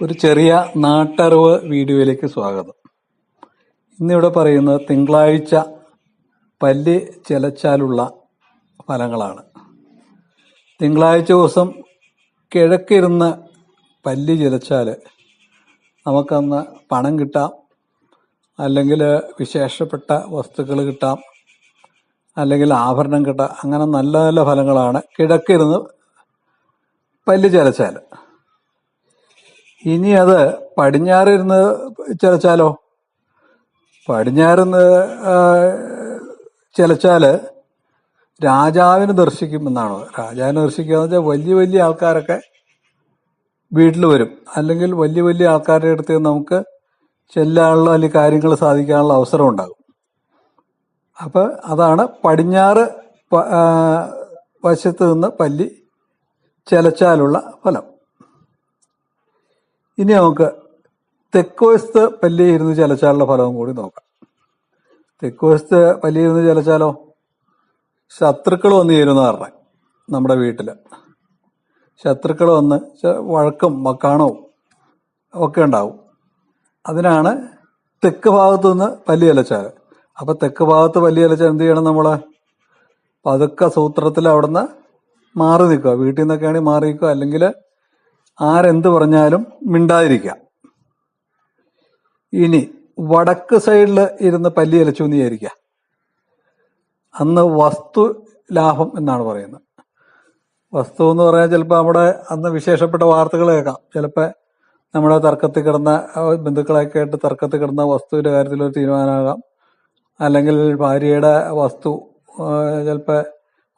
ഒരു ചെറിയ നാട്ടറിവ് വീഡിയോയിലേക്ക് സ്വാഗതം. ഇന്നിവിടെ പറയുന്നത് തിങ്കളാഴ്ച പല്ല് ചിലച്ചാലുള്ള ഫലങ്ങളാണ്. തിങ്കളാഴ്ച ദിവസം കിഴക്കിരുന്ന് പല്ല് ചിലച്ചാൽ നമുക്കന്ന് പണം കിട്ടാം. അല്ലെങ്കിൽ വിശേഷപ്പെട്ട വസ്തുക്കൾ കിട്ടാം. അല്ലെങ്കിൽ ആഭരണം കിട്ടാം. അങ്ങനെ നല്ല നല്ല ഫലങ്ങളാണ് കിഴക്കിരുന്ന് പല്ല് ചിലച്ചാൽ. ഇനി അത് പടിഞ്ഞാറിരുന്ന് ചിലച്ചാലോ? പടിഞ്ഞാറിന്ന് ചിലച്ചാൽ രാജാവിന് ദർശിക്കുമെന്നാണ്? രാജാവിനെ ദർശിക്കുക എന്ന് വെച്ചാൽ വലിയ വലിയ ആൾക്കാരൊക്കെ വീട്ടിൽ വരും. അല്ലെങ്കിൽ വലിയ വലിയ ആൾക്കാരുടെ അടുത്ത് നമുക്ക് ചെല്ലാനുള്ള അല്ലെങ്കിൽ കാര്യങ്ങൾ സാധിക്കാനുള്ള അവസരം ഉണ്ടാകും. അപ്പോൾ അതാണ് പടിഞ്ഞാറ് വശത്ത് നിന്ന് പല്ലി ചിലച്ചാലുള്ള ഫലം. ഇനി നമുക്ക് തെക്കുവശത്ത് പല്ലിയിരുന്ന് ചിലച്ചാലുള്ള ഫലവും കൂടി നോക്കാം. തെക്കുവശത്ത് പല്ലിയിരുന്ന് ചിലച്ചാലോ? ശത്രുക്കൾ വന്ന് ചേരുന്ന പറഞ്ഞ നമ്മുടെ വീട്ടിൽ ശത്രുക്കൾ വന്ന് വഴക്കും മക്കാണവും ഒക്കെ ഉണ്ടാവും. അതിനാണ് തെക്ക് ഭാഗത്തു നിന്ന് പല്ലി അലച്ചാൽ അപ്പം തെക്ക് ഭാഗത്ത് പല്ലി അലച്ചാൽ എന്ത് ചെയ്യണം നമ്മൾ പതുക്കെ സൂത്രത്തിൽ അവിടുന്ന് മാറി നിൽക്കുക. വീട്ടിൽ നിന്നൊക്കെയാണെങ്കിൽ മാറി നിൽക്കുക. അല്ലെങ്കിൽ ആരെന്ത് പറഞ്ഞാലും മിണ്ടാതിരിക്കുക ഇനി വടക്ക് സൈഡിൽ ഇരുന്ന് പല്ലി അലച്ചു എന്ന് അന്ന് വസ്തു ലാഭം എന്നാണ് പറയുന്നത്. വസ്തു എന്ന് പറഞ്ഞാൽ ചിലപ്പോൾ നമ്മുടെ അന്ന് വിശേഷപ്പെട്ട വാർത്തകൾ കേൾക്കാം. ചിലപ്പോൾ നമ്മുടെ തർക്കത്തിൽ കിടന്ന ബന്ധുക്കളൊക്കെ ആയിട്ട് തർക്കത്തിൽ കിടന്ന വസ്തുവിന്റെ കാര്യത്തിൽ ഒരു തീരുമാനമാകാം. അല്ലെങ്കിൽ ഭാര്യയുടെ വസ്തു ചിലപ്പോൾ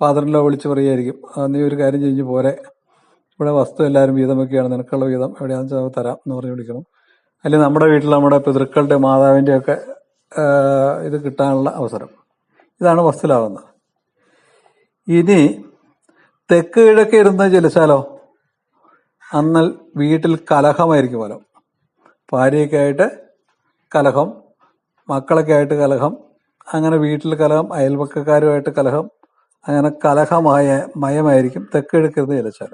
ഫാദറിനെ വിളിച്ച് പറയുമായിരിക്കും "ആ, നീ ഒരു കാര്യം ചെയ്ഞ്ഞ് പോരെ. ഇവിടെ വസ്തു എല്ലാവരും വീതം നിനക്കുള്ള വീതം എവിടെയാണെന്ന് വെച്ചാൽ തരാം എന്ന് പറഞ്ഞ് വിളിക്കണം. അല്ലെങ്കിൽ നമ്മുടെ വീട്ടിൽ നമ്മുടെ പിതൃക്കളുടെ മാതാവിന്റെ ഒക്കെ ഇത് കിട്ടാനുള്ള അവസരം. ഇതാണ് വസ്തുലാവുന്നത് ഇനി തെക്ക് കിഴക്ക് ഇരുന്ന് ജലിച്ചാലോ? അന്നൽ വീട്ടിൽ കലഹമായിരിക്കും പോലും ഭാര്യയൊക്കെ ആയിട്ട് കലഹം മക്കളൊക്കെ ആയിട്ട് കലഹം അങ്ങനെ വീട്ടിൽ കലഹം അയൽപക്കക്കാരുമായിട്ട് കലഹം അങ്ങനെ കലഹമായ മയമായിരിക്കും തെക്ക് കിഴക്കിരുന്ന് ചിലച്ചാൽ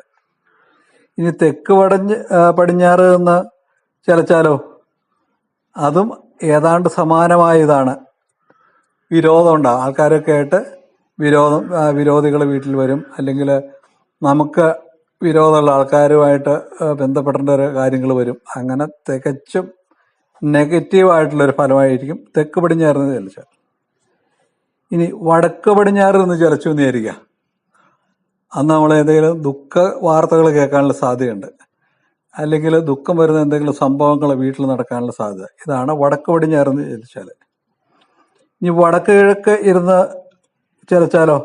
ഇനി തെക്ക് പടഞ്ഞ് പടിഞ്ഞാറ് എന്ന് ചിലച്ചാലോ? അതും ഏതാണ്ട് സമാനമായതാണ് വിരോധം ഉണ്ടാകും ആൾക്കാരൊക്കെ ആയിട്ട് വിരോധം വിരോധികൾ വീട്ടിൽ വരും. അല്ലെങ്കിൽ നമുക്ക് വിരോധമുള്ള ആൾക്കാരുമായിട്ട് ബന്ധപ്പെടേണ്ട ഒരു കാര്യങ്ങൾ വരും. അങ്ങനെ തികച്ചും നെഗറ്റീവായിട്ടുള്ളൊരു ഫലമായിരിക്കും തെക്ക് പടിഞ്ഞാറ് എന്ന് ചലിച്ചാൽ. ഇനി വടക്ക് പടിഞ്ഞാറ് നിന്ന് ചലച്ചു എന്ന് വിചാരിക്കുക. അന്ന് നമ്മൾ എന്തെങ്കിലും ദുഃഖ വാർത്തകൾ കേൾക്കാനുള്ള സാധ്യതയുണ്ട്. അല്ലെങ്കിൽ ദുഃഖം വരുന്ന എന്തെങ്കിലും സംഭവങ്ങൾ വീട്ടിൽ നടക്കാനുള്ള സാധ്യത. ഇതാണ് വടക്ക് പടിഞ്ഞാറെന്ന് ചോദിച്ചാൽ ഇനി വടക്ക് കിഴക്ക് ഇരുന്ന് ചിലച്ചാലോ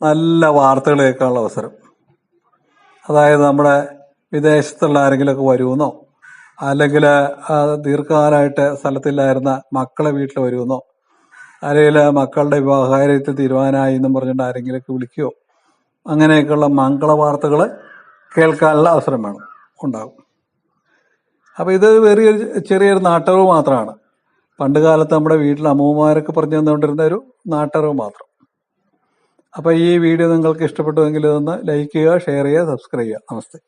നല്ല വാർത്തകൾ കേൾക്കാനുള്ള അവസരം. അതായത് നമ്മുടെ വിദേശത്തുള്ള ആരെങ്കിലുമൊക്കെ വരുമെന്നോ? അല്ലെങ്കിൽ ദീർഘകാലമായിട്ട് സ്ഥലത്തില്ലായിരുന്ന മക്കളെ വീട്ടിൽ വരുമെന്നോ? അല്ലെങ്കിൽ മക്കളുടെ വിവാഹകാര്യത്തിൽ തീരുമാനമായി എന്നും പറഞ്ഞിട്ട് ആരെങ്കിലുമൊക്കെ വിളിക്കുകയോ അങ്ങനെയൊക്കെയുള്ള മംഗള വാർത്തകൾ കേൾക്കാനുള്ള അവസരം വേണം ഉണ്ടാകും അപ്പോൾ ഇത് ചെറിയൊരു ചെറിയൊരു നാട്ടറിവ് മാത്രമാണ്. പണ്ട് കാലത്ത് നമ്മുടെ വീട്ടിൽ അമ്മൂമ്മമാരൊക്കെ പറഞ്ഞു തന്നുകൊണ്ടിരുന്ന ഒരു നാട്ടറിവ് മാത്രം. അപ്പോൾ ഈ വീഡിയോ നിങ്ങൾക്ക് ഇഷ്ടപ്പെട്ടുവെങ്കിൽ ഇതൊന്ന് ലൈക്ക് ചെയ്യുക ഷെയർ ചെയ്യുക സബ്സ്ക്രൈബ് ചെയ്യുക. നമസ്തേ.